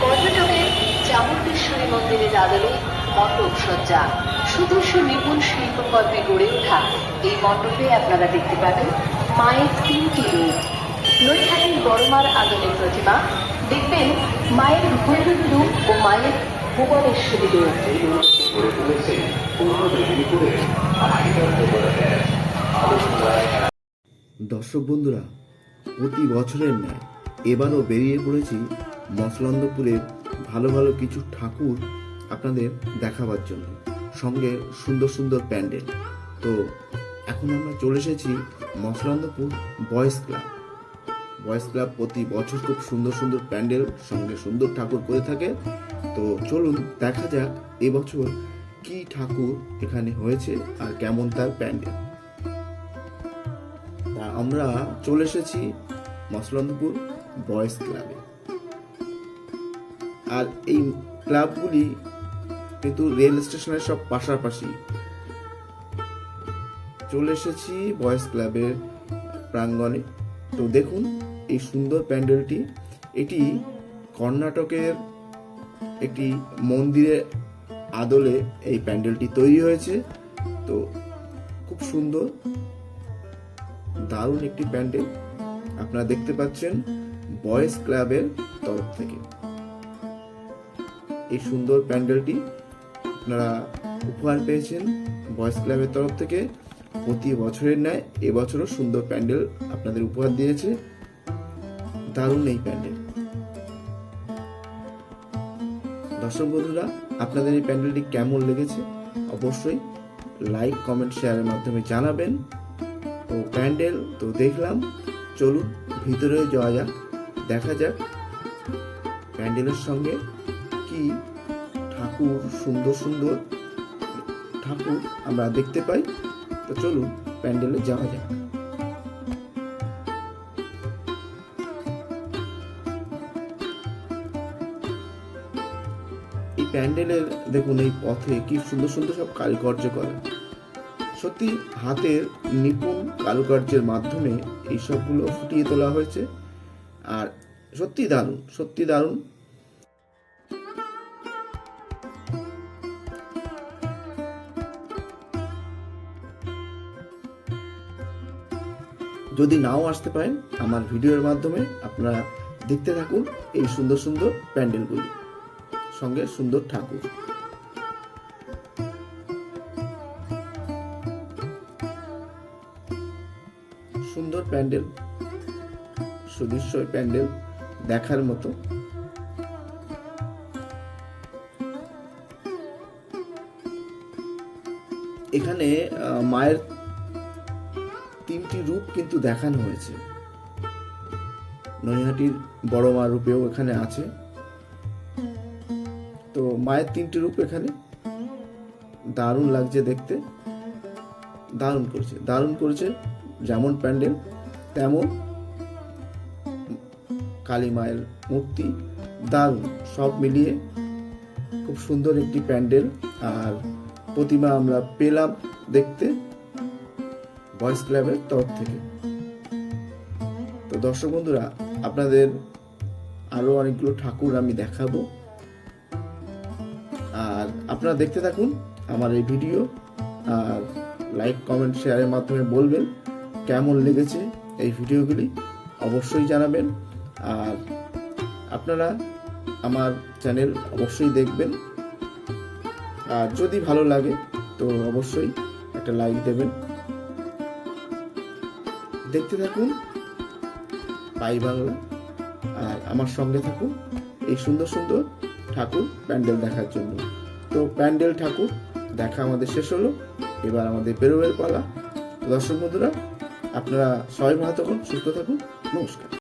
কর্ণাটকের চামুণ্ডেশ্বরী মন্দিরের আদলে মণ্ডপ সজ্জা সুদর্শ নিপুণ শিল্পকর্মে গড়ে ওঠা এই মণ্ডপে আপনারা দেখতে পাবেন মায়ের তিনটি রূপ। নৈহাটির বড়মার আদলের প্রতিমা, দেখবেন মায়ের ভৈরবী রূপ ও মায়ের ভুবনেশ্বরী রূপ। দর্শক বন্ধুরা, প্রতি বছরের ন্যায় এবারও বেরিয়ে পড়েছি মসলন্দপুরের ভালো ভালো কিছু ঠাকুর আপনাদের দেখাবার জন্য। সঙ্গে সুন্দর সুন্দর প্যান্ডেল। তো এখন আমরা চলে এসেছি Masalandapur boys club. Boys club প্রতি বছর খুব সুন্দর সুন্দর প্যান্ডেল, সঙ্গে সুন্দর ঠাকুর করে থাকে। তো চলুন দেখা যাক এবছর কি ঠাকুর এখানে হয়েছে আর কেমন তার প্যান্ডেল। আমরা চলে এসেছি মসলন্দপুর বয়েস ক্লাবে। আর এই ক্লাবগুলি কিন্তু রেল স্টেশনের সব পাশাপাশি। চলে এসেছি বয়েজ ক্লাবের প্রাঙ্গণে। তো দেখুন এই সুন্দর প্যান্ডেলটি। এটি কর্ণাটকের একটি মন্দিরের আদলে এই প্যান্ডেলটি তৈরি হয়েছে। তো খুব সুন্দর, দারুণ একটি প্যান্ডেল। আপনারা দেখতে পাচ্ছেন বয়েজ ক্লাবের তরফ থেকে। এই সুন্দর প্যান্ডেলটি আপনারা উপহার পেয়েছেন বয়েজ ক্লাবের তরফ থেকে। প্রতি বছরের ন্যায় এবছরও সুন্দর প্যান্ডেল আপনাদের উপহার দিয়েছে। দারুণ এই প্যান্ডেল। দর্শক বন্ধুরা, আপনাদের এই প্যান্ডেলটি কেমন লেগেছে? অবশ্যই লাইক, কমেন্ট, শেয়ারের মাধ্যমে জানাবেন। তো প্যান্ডেল তো দেখলাম। চলুন ভিতরে যাওয়া যাক, দেখা যাক প্যান্ডেলের সঙ্গে কি ঠাকুর, সুন্দর সুন্দর ঠাকুর আমরা দেখতে পাই। তো চলুন, প্যান্ডেলে যাওয়া যাক। এই প্যান্ডেলের দেখুন, এই পথে কি সুন্দর সুন্দর সব কারুকার্য করে। সত্যি, হাতের নিপুণ কারুকার্যের মাধ্যমে এই সবগুলো ফুটিয়ে তোলা হয়েছে। আর সত্যি দারুণ সত্যি দারুণ যদি নাও আসতে পারেন, আমার ভিডিওর মাধ্যমে আপনারা দেখতে থাকুন এই সুন্দর সুন্দর প্যান্ডেলগুলি। সঙ্গে সুন্দর ঠাকুর। সুন্দর প্যান্ডেল সুদৃশ্য প্যান্ডেল দেখার মতো। এখানে মায়ের রূপ কিন্তু দেখানো হয়েছে। নৈহাটির বড় মা রূপেও এখানে আছে। তো মায়ের তিনটি রূপ এখানে। দারুণ লাগছে দেখতে। দারুণ করছে। দারুণ করেছে যেমন প্যান্ডেল, তেমন কালী মায়ের মূর্তি। দারুণ। সব মিলিয়ে খুব সুন্দর একটি প্যান্ডেল। আর প্রতিমা আমরা পেলাম দেখতে। বয়েস ক্লাবের তরফ থেকে। তো দর্শক বন্ধুরা, আপনাদের আরও অনেকগুলো ঠাকুর আমি দেখাবো। আর আপনারা দেখতে থাকুন আমার এই ভিডিও, আর লাইক, কমেন্ট, শেয়ারের মাধ্যমে বলবেন কেমন লেগেছে এই ভিডিওগুলি। অবশ্যই জানাবেন। আর আপনারা আমার চ্যানেল অবশ্যই দেখবেন। আর যদি ভালো লাগে, তো অবশ্যই একটা লাইক দেবেন। দেখতে থাকুন, পাই বাংলা, আর আমার সঙ্গে থাকুন, এই সুন্দর সুন্দর ঠাকুর প্যান্ডেল দেখার জন্য। তো প্যান্ডেল ঠাকুর, দেখা আমাদের শেষ হলো, এবার আমাদের বেরোবের পালা। দর্শক বন্ধুরা, আপনারা সবাই ভালো থাকুন, সুস্থ থাকুন, নমস্কার।